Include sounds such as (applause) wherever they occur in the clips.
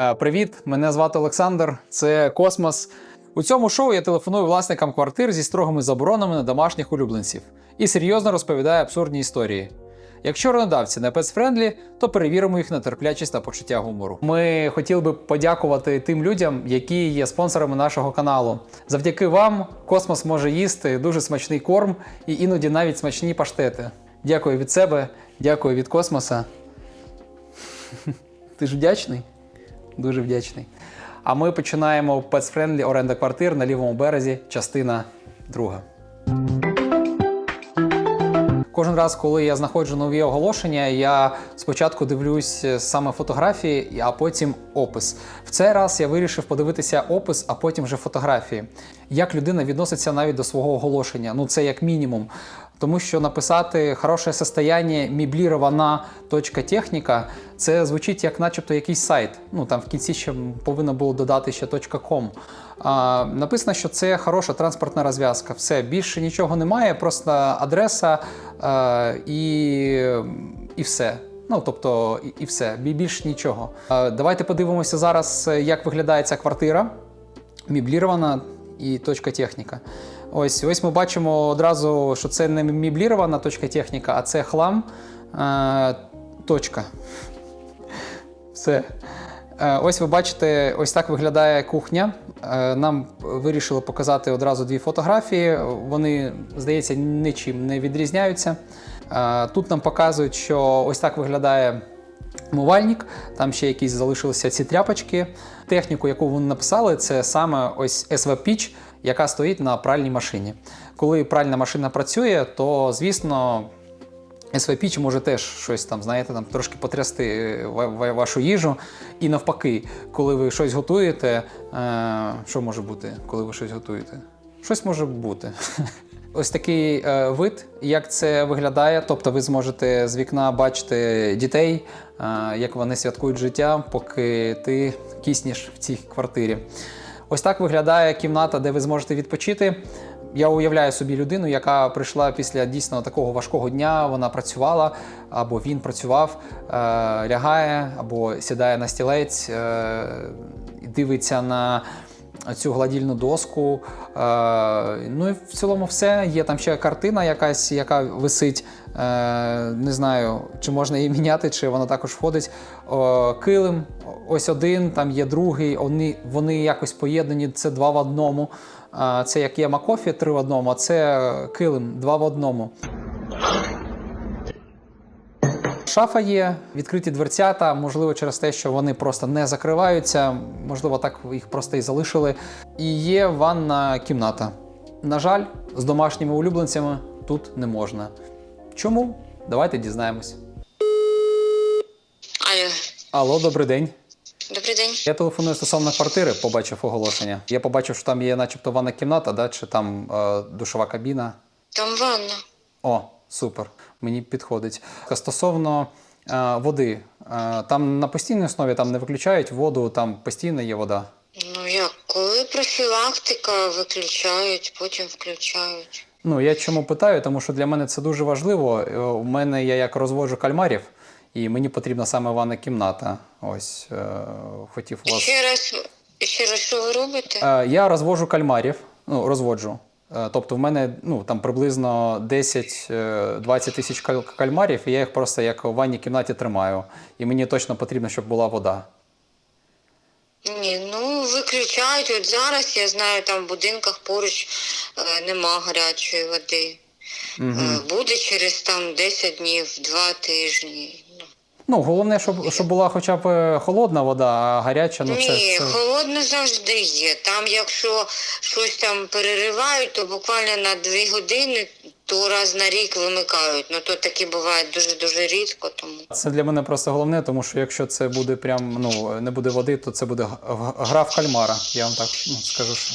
Е, Привіт, мене звати Олександр. Це Космос. У цьому шоу я телефоную власникам квартир зі строгими заборонами на домашніх улюбленців і серйозно розповідаю абсурдні історії. Якщо ренодавці не пецфрендлі, то перевіримо їх на терплячість та почуття гумору. Ми хотіли би подякувати тим людям, які є спонсорами нашого каналу. Завдяки вам космос може їсти дуже смачний корм і іноді навіть смачні паштети. Дякую від себе, дякую від космоса. (laughs) Ти ж вдячний? Дуже вдячний. А ми починаємо Pets Friendly оренда квартир на лівому березі, частина друга. Кожен раз, коли я знаходжу нові оголошення, я спочатку дивлюсь саме фотографії, а потім опис. В цей раз я вирішив подивитися опис, а потім вже фотографії. Як людина відноситься навіть до свого оголошення. Ну це як мінімум. Тому що написати хороше состояние меблірована точка техніка це звучить як начебто якийсь сайт. Ну там в кінці ще повинно було додати ще .com. А, написано, що це хороша транспортна розв'язка. Все, більше нічого немає, просто адреса а, і, і все. Ну, тобто, і, все, бі- більш нічого. Давайте подивимося зараз, як виглядає ця квартира. Меблірована і точка техніка. Ось, ось ми бачимо одразу, що це не меблірована точка техніка, а це хлам. Е, точка. Все. Е, Ось ви бачите, ось так виглядає кухня. Е, Нам вирішили показати одразу дві фотографії. Вони, здається, нічим не відрізняються. Е, Тут нам показують, що ось так виглядає умивальник, там ще якісь залишилися ці тряпочки. Техніку, яку вони написали, це саме ось Pitch, яка стоїть на пральній машині. Коли пральна машина працює, то звісно. СВПіч може теж щось там, знаєте, там трошки потрясти е, ва- ва- вашу їжу. І навпаки, коли ви щось готуєте, е, що може бути, коли ви щось готуєте? Щось може бути. (laughs) Ось такий е, вид, як це виглядає. Тобто ви зможете з вікна бачити дітей, е, як вони святкують життя, поки ти кисніш в цій квартирі. Ось так виглядає кімната, де ви зможете відпочити. Я уявляю собі людину, яка прийшла після дійсно такого важкого дня. Вона працювала або він працював, е, лягає або сідає на стілець, е, дивиться на цю гладільну доску. Е, ну і в цілому все. Є там ще картина якась, яка висить. Е, не знаю, чи можна її міняти, чи вона також входить. Килим, ось один, там є другий. Вони, вони якось поєднані, це два в одному. Е, це як є Макофі три в одному, а це килим два в одному. Шафа є, відкриті дверцята, можливо, через те, що вони просто не закриваються, можливо, так їх просто і залишили. І є ванна кімната. На жаль, з домашніми улюбленцями тут не можна. Чому? Давайте дізнаємось. Алло, Алло, добрий день. добрий день. Я телефоную стосовно квартири, побачив оголошення. Я побачив, що там є начебто ванна кімната, да? чи там е, душова кабіна. Там ванна. О, супер, мені підходить. Стосовно е, води, е, там на постійній основі там не виключають воду, там постійно є вода. Ну як, коли профілактика виключають, потім включають. Ну, я чому питаю, тому що для мене це дуже важливо. Е, У мене я як розводжу кальмарів, і мені потрібна саме ванна кімната. Ось е, хотів вас. Ще раз, ще раз, що ви робите? Е, Я розвожу кальмарів, ну, розводжу. Е, Тобто в мене ну, там приблизно 10-20 тисяч каль- кальмарів, і я їх просто як у ванній кімнаті тримаю. І мені точно потрібно, щоб була вода. Ні, ну виключають. От зараз я знаю, там в будинках поруч е, нема гарячої води. Е, буде через там 10 днів, 2 тижні. Ну. Головне, щоб, щоб була хоча б е, холодна вода, а гаряча, ну це. Ні, це... холодно завжди є. Там, якщо щось там переривають, то буквально на дві години, то раз на рік вимикають. Ну то таке буває дуже дуже рідко. Тому Це для мене просто головне, тому що якщо це буде прям ну не буде води, то це буде гра в кальмара. Я вам так ну, скажу. Що.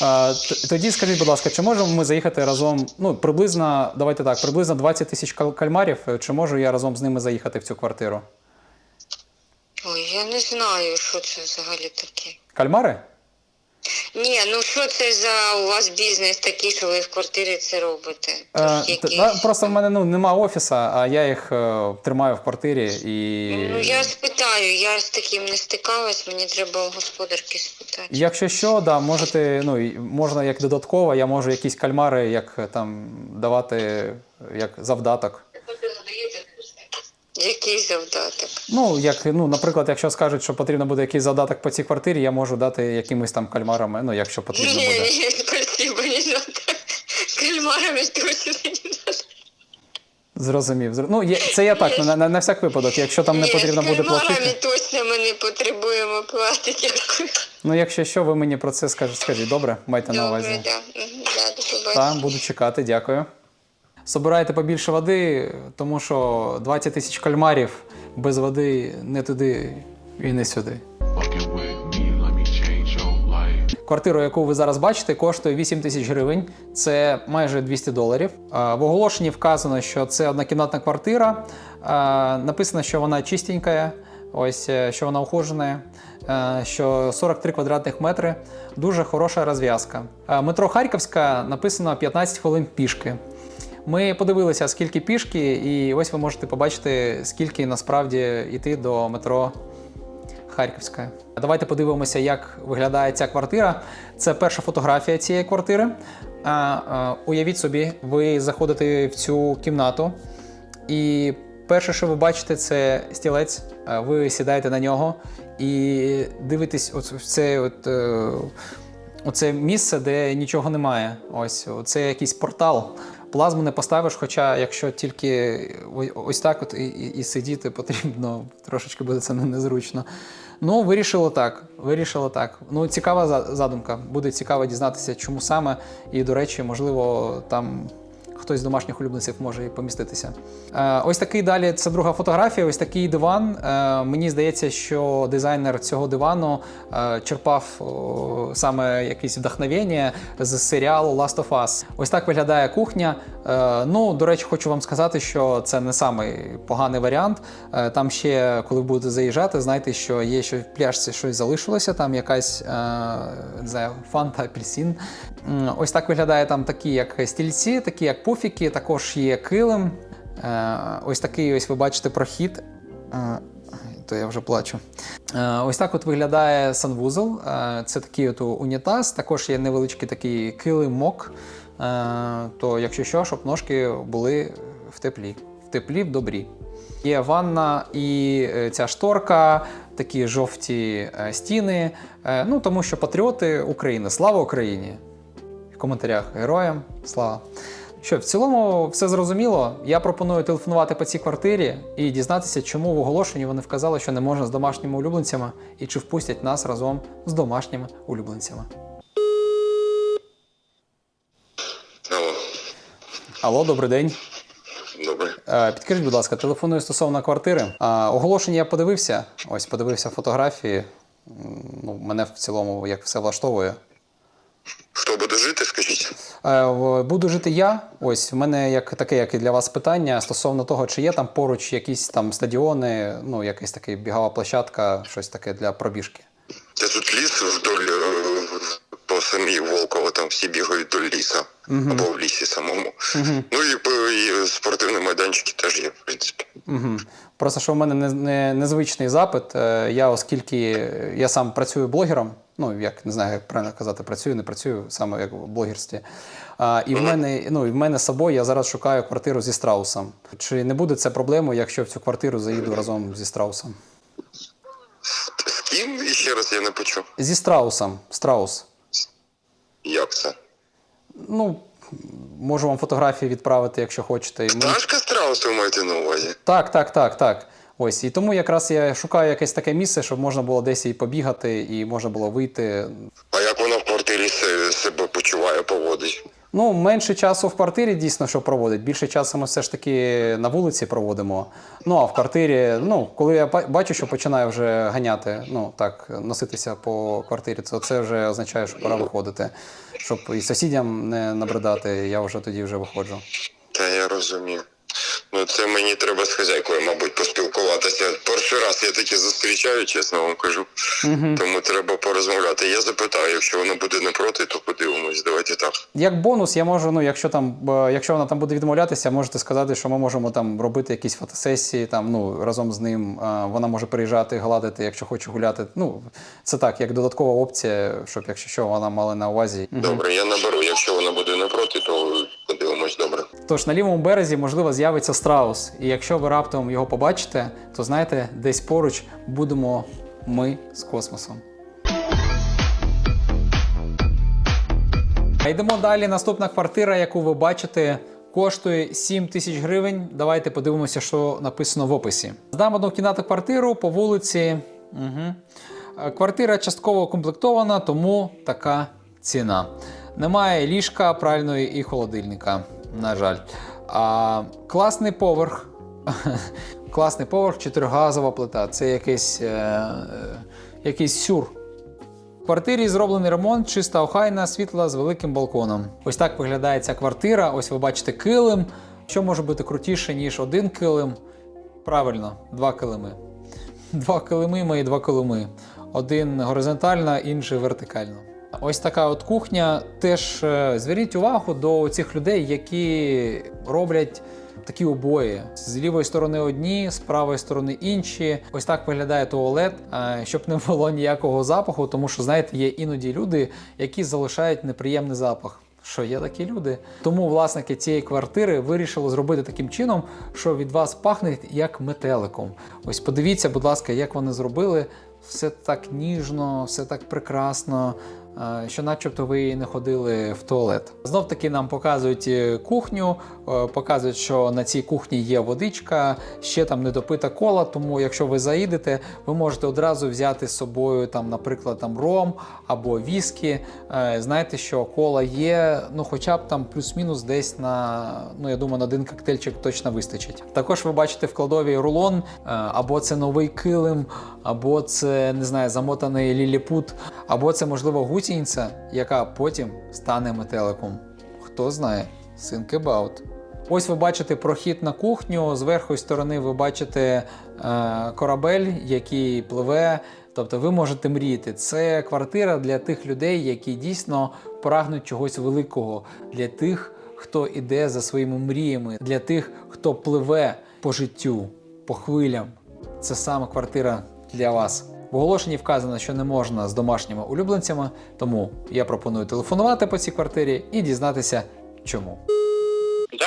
А, тоді скажіть, будь ласка, чи можемо ми заїхати разом? Ну, приблизно, давайте так, приблизно 20 тисяч кальмарів. Чи можу я разом з ними заїхати в цю квартиру? ой, я не знаю, що це взагалі таке. Кальмари? Ні, ну що це за у вас бізнес такий, що ви в квартирі це робите? Е, Тож т- якийсь- просто в мене ну, нема офіса, а я їх е, тримаю в квартирі і. Ну я спитаю, я з таким не стикалась, мені треба у господарки спитати. Якщо що, да, можете, ну, і можна як додатково, я можу якісь кальмари як е, там давати як завдаток. Який завдаток? Ну, як, ну, наприклад, якщо скажуть, що потрібно буде якийсь завдаток по цій квартирі, я можу дати якимись там кальмарами, ну, якщо потрібно Ні, буде. ні, спасибо, не. Кальмарами точно не надо. Зрозумів. Зр- Ну, є, це я так, на, на, на всяк випадок. Якщо там не Ні, потрібно буде кальмарами платити. точно ми не потребуємо плати, дякую. Ну, якщо що, ви мені про це скажете, скажіть, добре? Майте на увазі. Добре, да. Мгм, да, до побачення. Буду чекати, дякую. Собирайте побільше води, тому що 20 тисяч кальмарів без води не туди і не сюди. Квартиру, яку ви зараз бачите, коштує 8 тисяч гривень, це майже 200 доларів. В оголошенні вказано, що це однокімнатна квартира. Написано, що вона чистенька, ось е, що вона ухожена, е, що 43 квадратних метри. Дуже хороша розв'язка. Метро Харківська написано 15 хвилин пішки. Ми подивилися, скільки пішки, і ось ви можете побачити, скільки насправді йти до метро Харківська. Давайте подивимося, як виглядає ця квартира. Це перша фотографія цієї квартири. А, уявіть собі, ви заходите в цю кімнату, і перше, що ви бачите, це стілець. Ви сідаєте на нього і дивитесь от в це от. е, Оце місце, де нічого немає. Ось це якийсь портал. Плазму не поставиш, хоча якщо тільки ось так от і, і, і сидіти потрібно, трошечки буде це незручно. Ну, вирішило так. Вирішило так. Ну, цікава задумка. Буде цікаво дізнатися, чому саме. І, до речі, можливо, там хтось з домашніх улюбленців може і поміститися. Е, ось такий далі. Це друга фотографія. Ось такий диван. Е, мені здається, що дизайнер цього дивану е, черпав саме якесь вдохновення з серіалу Last of Us. Ось так виглядає кухня. Ну, до речі, хочу вам сказати, що це не самий поганий варіант. Там ще, коли будете заїжджати, знайте, що є ще в пляшці щось залишилося, там якась не знаю, фанта, апельсин. Ось так виглядає там такі, як стільці, такі як пуфіки, також є килим. Е, Ось такий ось ви бачите прохід. Е, То я вже плачу. Е, Ось так от виглядає санвузол. Це такий от унітаз. Також є невеличкий такий килимок. То, якщо що, щоб ножки були в теплі. В теплі, в добрі. Є ванна і ця шторка, такі жовті стіни. Ну, тому що патріоти України. Слава Україні! В коментарях героям слава. Що, в цілому все зрозуміло. Я пропоную телефонувати по цій квартирі і дізнатися, чому в оголошенні вони вказали, що не можна з домашніми улюбленцями, і чи впустять нас разом з домашніми улюбленцями. Алло, Алло, добрий день. добре. Підкажіть, будь ласка, телефоную стосовно квартири. Е, Оголошення я подивився. Ось подивився фотографії. Ну, мене в цілому як все влаштовує. Хто буде жити, скажіть? Е, Буду жити я. Ось в мене як таке, як і для вас питання стосовно того, чи є там поруч якісь там стадіони, ну якась така бігова площадка, щось таке для пробіжки. Це тут ліс вдоль е, по самій Волково, там всі бігають до ліса. Або в лісі самому. Ну і, і спортивні майданчики теж є, в принципі. Угу. Просто що в мене не, не, незвичний запит. Е, Я, оскільки я сам працюю блогером, ну як не знаю, як правильно казати, працюю, не працюю саме як в блогерстві. А, і в мене, ну, і в мене з собою я зараз шукаю квартиру зі страусом. Чи не буде це проблемою, якщо в цю квартиру заїду разом зі страусом? З, ким? І ще раз я не почув. Зі страусом. Страус. Як це? Ну, можу вам фотографії відправити, якщо хочете. Ми- Пташка страусу маєте на увазі? Так, так, так, так. Ось. І тому якраз я шукаю якесь таке місце, щоб можна було десь і побігати, і можна було вийти. А як вона в квартирі себе почуває, поводить? Ну, менше часу в квартирі дійсно, що проводить. Більше часу ми все ж таки на вулиці проводимо. Ну а в квартирі, ну, коли я бачу, що починає вже ганяти, ну так, носитися по квартирі, то це вже означає, що пора виходити. Щоб і сусідям не набридати, я вже тоді вже виходжу. Та я розумію. Ну, це мені треба з хазяйкою, мабуть, поспілкуватися. Перший раз я таке зустрічаю, чесно вам кажу. Тому треба порозмовляти. Я запитаю, якщо вона буде не проти, то подивимось. Давайте так. Як бонус, я можу, ну, якщо там, е, якщо вона там буде відмовлятися, можете сказати, що ми можемо там робити якісь фотосесії, там, ну, разом з ним. Е, Вона може приїжджати, гладити, якщо хоче гуляти. Ну, це так, як додаткова опція, щоб якщо що, вона мала на увазі. Добре, я наберу. Якщо вона буде не проти, то. Тож на лівому березі, можливо, з'явиться страус. І якщо ви раптом його побачите, то знаєте, десь поруч будемо ми з космосом. А йдемо далі. Наступна квартира, яку ви бачите, коштує 7 тисяч гривень. Давайте подивимося, що написано в описі. Здам однокімнатну квартиру по вулиці. Угу. Квартира частково укомплектована, тому така ціна. Немає ліжка, пральної і холодильника. На жаль. А, класний поверх. (laughs) класний поверх, чотиригазова плита. Це якийсь, е, е, якийсь сюр. В квартирі зроблений ремонт, чиста охайна, світла з великим балконом. Ось так виглядає ця квартира. Ось ви бачите килим. Що може бути крутіше, ніж один килим? Правильно, два килими. Два килими мої два килими. Один горизонтально, інший вертикально. Ось така от кухня. Теж е, зверніть увагу до цих людей, які роблять такі обої. З лівої сторони одні, з правої сторони інші. Ось так виглядає туалет, е, щоб не було ніякого запаху, тому що, знаєте, є іноді люди, які залишають неприємний запах. Що є такі люди? Тому власники цієї квартири вирішили зробити таким чином, що від вас пахне як метеликом. Ось подивіться, будь ласка, як вони зробили. Все так ніжно, все так прекрасно, що начебто ви не ходили в туалет. Знов таки нам показують е, кухню, е, показують, що на цій кухні є водичка, ще там недопита кола. Тому, якщо ви заїдете, ви можете одразу взяти з собою, там, наприклад, там ром або віскі. Е, Знаєте, що кола є, ну хоча б там плюс-мінус десь на ну я думаю, на один коктейльчик точно вистачить. Також ви бачите в кладовій рулон, е, або це новий килим, або це не знаю, замотаний ліліпут, або це можливо гусінця, яка потім стане метеликом. Хто знає, think about. Ось ви бачите прохід на кухню. З верхньої сторони ви бачите е, корабель, який пливе. Тобто ви можете мріяти. Це квартира для тих людей, які дійсно прагнуть чогось великого, для тих, хто іде за своїми мріями, для тих, хто пливе по життю, по хвилям. Це саме квартира для вас. В оголошенні вказано, що не можна з домашніми улюбленцями, тому я пропоную телефонувати по цій квартирі і дізнатися, чому. Да?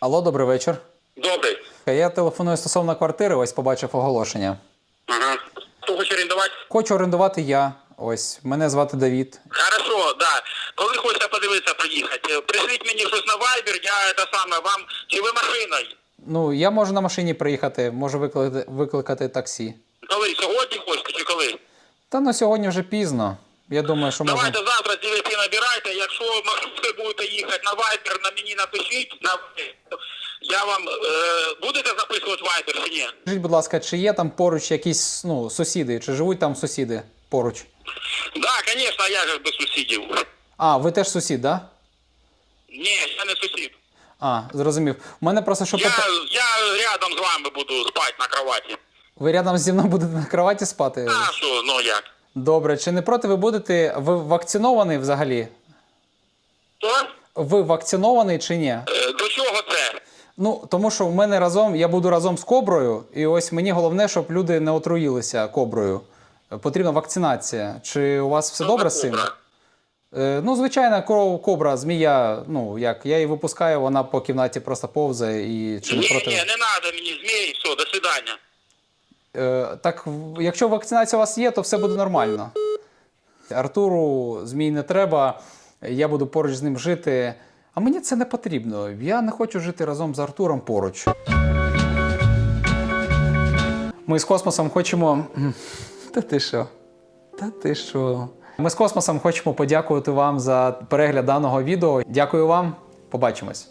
Алло, добрий вечір. Добрий. Я телефоную стосовно квартири, ось побачив оголошення. Ага. Хто хоче орендувати? Хочу орендувати я. Ось, мене звати Давід. Хорошо, да. Коли хочете подивитися, приїхати. Пришліть мені щось на Viber, я це саме вам. Чи ви машиною? Ну, я можу на машині приїхати, можу викликати, викликати таксі. Коли? Сьогодні хочете чи коли? Та ну сьогодні вже пізно. Я думаю, що можна. Давайте завтра з 9 набирайте. Якщо маршрутки будете їхати на Viber, на мені напишіть. На... Я вам е, будете записувати Viber чи ні? Скажіть, будь ласка, чи є там поруч якісь ну, сусіди, чи живуть там сусіди поруч? Да, звісно, я ж без сусідів. А, ви теж сусід, так? Да? Ні, я не сусід. А, зрозумів. У мене просто що Я, пита... я рядом з вами буду спати на кроваті. Ви рядом зі мною будете на кроваті спати? А що, ну як? Добре, чи не проти ви будете. Ви вакцинований взагалі? То? Ви вакцинований чи ні? Е, До чого це? Ну, тому що в мене разом, я буду разом з коброю, і ось мені головне, щоб люди не отруїлися коброю. Потрібна вакцинація. Чи у вас все добре з цим? Е, ну, звичайна кров- кобра, змія, ну як, я її випускаю, вона по кімнаті просто повзає і чи не Ні, проти. ні, не треба мені змій, все, до свидання. Е, так, якщо вакцинація у вас є, то все буде нормально. Артуру змій не треба, я буду поруч з ним жити. А мені це не потрібно. Я не хочу жити разом з Артуром поруч. Ми з космосом хочемо. Та ти що? Та ти що? Ми з космосом хочемо подякувати вам за перегляд даного відео. Дякую вам. Побачимось.